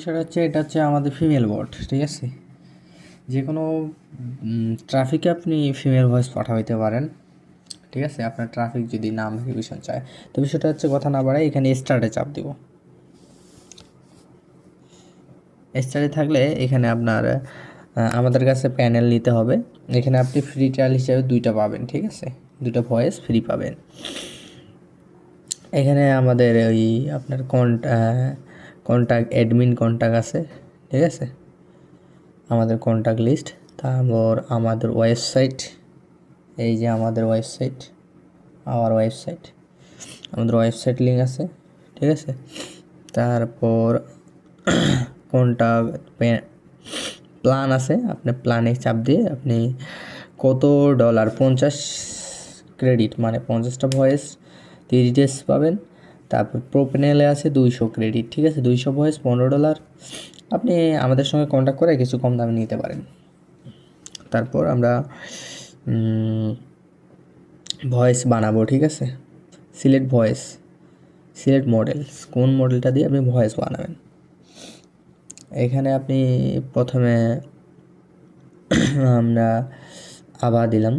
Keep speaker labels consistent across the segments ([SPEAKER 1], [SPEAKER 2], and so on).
[SPEAKER 1] বিষয়টা হচ্ছে, এটা হচ্ছে আমাদের ফিমেল বট ঠিক আছে? যে কোনো ট্রাফিকে আপনি ফিমেল ভয়েস পাঠাইতে পারেন, ঠিক আছে? আপনার ট্রাফিক যদি নাম ভেরিফিকেশন চায়। তো বিষয়টা হচ্ছে, কথা না বাড়ায় এখানে স্টার্টে চাপ দিব। স্টার্টে থাকলে এখানে আপনার আমাদের কাছে প্যানেল নিতে হবে। এখানে আপনি ফ্রি ট্রায়াল হিসেবে দুইটা পাবেন, ঠিক আছে? দুটো ভয়েস ফ্রি পাবেন। এখানে আমাদের ওই আপনার কন্ট্যাক্ট অ্যাডমিন কন্ট্যাক্ট আছে, ঠিক আছে? আমাদের কন্ট্যাক্ট লিস্ট তারপর আমাদের ওয়েবসাইট এই যে আমাদের ওয়েবসাইট আওয়ার ওয়েবসাইট আমাদের ওয়েবসাইট লিঙ্ক আছে, ঠিক আছে? তারপর কন্ট্যাক্ট প্ল্যান আছে, আপনি প্ল্যানে চাপ দিয়ে আপনি কত ডলার পঞ্চাশ ক্রেডিট মানে পঞ্চাশটা ভয়েস তিরিশ ডেজ পাবেন। তারপর প্রোপেনেলে আছে দুইশো ক্রেডিট ঠিক আছে? দুইশো ভয়েস পনেরো ডলার আপনি আমাদের সঙ্গে কন্ট্যাক্ট করে কিছু কম দামে নিতে পারেন। তারপর আমরা ভয়েস বানাবো, ঠিক আছে? সিলেক্ট ভয়েস সিলেক্ট মডেলস কোন মডেলটা দিয়ে আপনি ভয়েস বানাবেন? এখানে আপনি প্রথমে আমরা আবার দিলাম।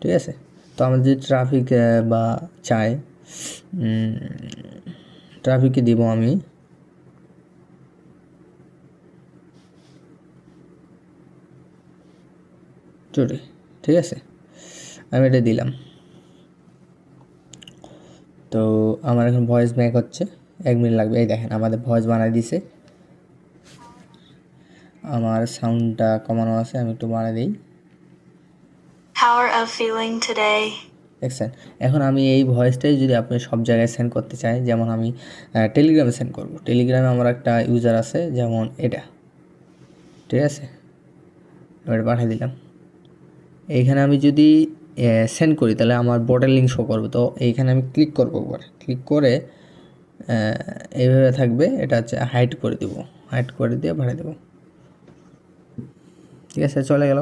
[SPEAKER 1] ঠিক আছে? তো আমাদের যদি ট্রাফিক বা চাই ট্রাফিকে দিব আমি। চলে ঠিক আছে? আমি এটা দিলাম। তো আমার এখন ভয়েস ব্যাক হচ্ছে। এক মিনিট লাগবে। এই দেখেন, আমাদের ভয়েস বানাই দিছে। আমার সাউন্ডটা কমানো আছে, আমি একটু বানিয়ে দিই।
[SPEAKER 2] Power.
[SPEAKER 1] দেখছেন? এখন আমি এই ভয়েসটাই যদি আপনি সব জায়গায় সেন্ড করতে চাই যেমন আমি টেলিগ্রামে সেন্ড করব। টেলিগ্রামে আমার একটা ইউজার আছে যেমন এটা। ঠিক আছে? এবার পাঠিয়ে দিলাম। এইখানে আমি যদি সেন্ড করি তাহলে আমার বোর্ডের লিঙ্ক শো করবে। তো এইখানে আমি ক্লিক করব একবার। ক্লিক করে এইভাবে থাকবে। এটা হচ্ছে হাইট করে দেব। হাইট করে দিয়ে পাঠিয়ে দেবো। ঠিক আছে? চলে গেল।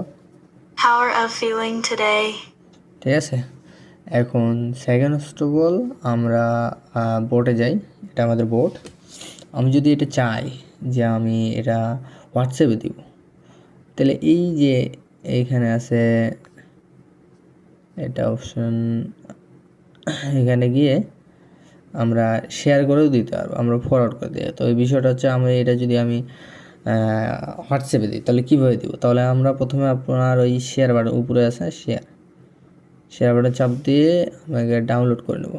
[SPEAKER 2] Feeling today.
[SPEAKER 1] ঠিক আছে? এখন সেকেন্ড অফ আমরা বোটে যাই, এটা আমাদের বোট আমি যদি এটা চাই যে আমি এটা হোয়াটসঅ্যাপে দিব, তাহলে এই যে এইখানে আছে, এটা অপশন এখানে গিয়ে আমরা শেয়ার করেও দিতে পারব, আমরা ফরওয়ার্ড করে দিই তো এই বিষয়টা হচ্ছে আমি এটা যদি আমি হোয়াটসঅ্যাপে দিই, তাহলে কীভাবে দিব? তাহলে আমরা প্রথমে আপনার ওই শেয়ার বাটন উপরে আছে শেয়ার শেয়ার বাটন চাপ দিয়ে আমাকে ডাউনলোড করে নেব।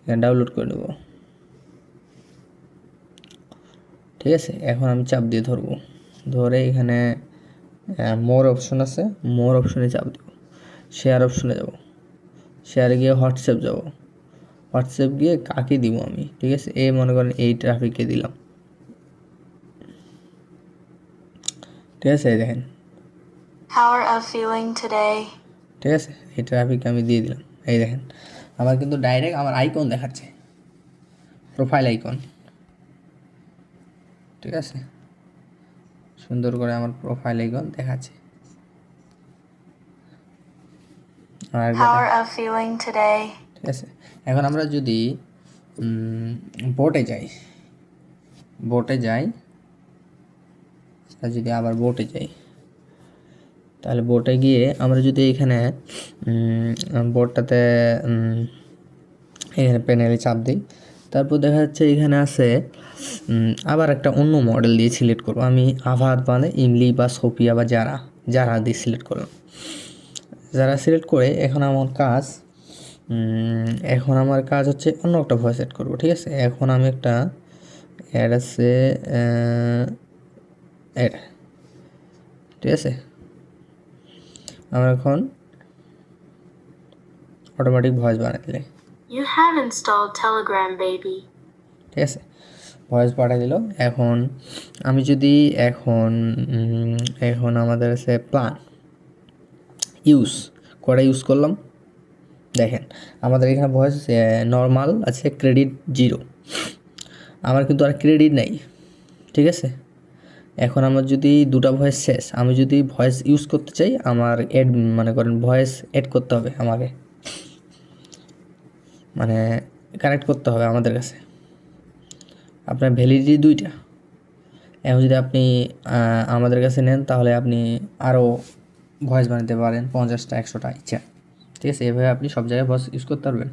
[SPEAKER 1] এখানে ডাউনলোড করে নেব। ঠিক আছে, এখন আমি চাপ দিয়ে ধরবো। ধরে এখানে মোর অপশন আছে মোর অপশনে চাপ দেব। শেয়ার অপশনে যাব। শেয়ারে গিয়ে হোয়াটসঅ্যাপ যাব। হোয়াটসঅ্যাপ গিয়ে কাকে দিব আমি? ঠিক আছে, এই মনে করেন এই ট্রাফিককে দিলাম। ঠিক আছে দেখেন।
[SPEAKER 2] Power of feeling today.
[SPEAKER 1] ঠিক আছে? এই ট্রাফিক আমি দিয়ে দিলাম। এই দেখেন আমার কিন্তু ডাইরেক্ট আমার আইকন দেখাচ্ছে। প্রোফাইল আইকন ঠিক আছে? সুন্দর করে আমার প্রোফাইল আইকন দেখাচ্ছে. ঠিক আছে? এখন আমরা যদি বোটে যাই। বোটে যাই যদি আবার বোটে যাই। তাহলে বোটে গিয়ে আমরা যদি এখানে বোটটাতে এখানে প্যানেলে চাপ দিই, তারপর দেখা যাচ্ছে এখানে আছে আবার একটা অন্য মডেল দিয়ে সিলেক্ট করব। আমি আভাদ মানে ইমলি বা সোফিয়া বা যারা যারা দিয়ে সিলেক্ট করলাম। যারা সিলেক্ট করে, এখন আমার কাজ এখন আমার কাজ হচ্ছে অন্য একটা ভয়েস সেট করব, ঠিক আছে? এখন আমি একটা অ্যাড আছে অ্যাড ঠিক আছে? আমরা এখন অটোমেটিক ভয়েস বানিয়ে দিলে
[SPEAKER 2] You have installed Telegram, baby.
[SPEAKER 1] ঠিক আছে? ভয়েস পাঠিয়ে দিল এখন আমি যদি এখন এখন আমাদের আছে প্ল্যান ইউজ কটা ইউজ করলাম? দেখেন আমাদের এখানে ভয়েস নর্মাল আছে ক্রেডিট জিরো আমার কিন্তু আর ক্রেডিট নেই। ঠিক আছে? এখন আমার যদি দুটো ভয়েস শেষ, আমি যদি ভয়েস ইউজ করতে চাই, আমার এড মানে করেন ভয়েস এড করতে হবে আমাকে। মানে কানেক্ট করতে হবে আমাদের কাছে। আপনার ভ্যালিডিটি দুইটা। এখন যদি আপনি আমাদের কাছে নেন, তাহলে আপনি আরও ভয়েস বানাতে পারেন, পঞ্চাশটা, একশোটা, ইচ্ছা। ঠিক আছে? এভাবে আপনি সব জায়গায় ভয়েস ইউজ করতে পারবেন।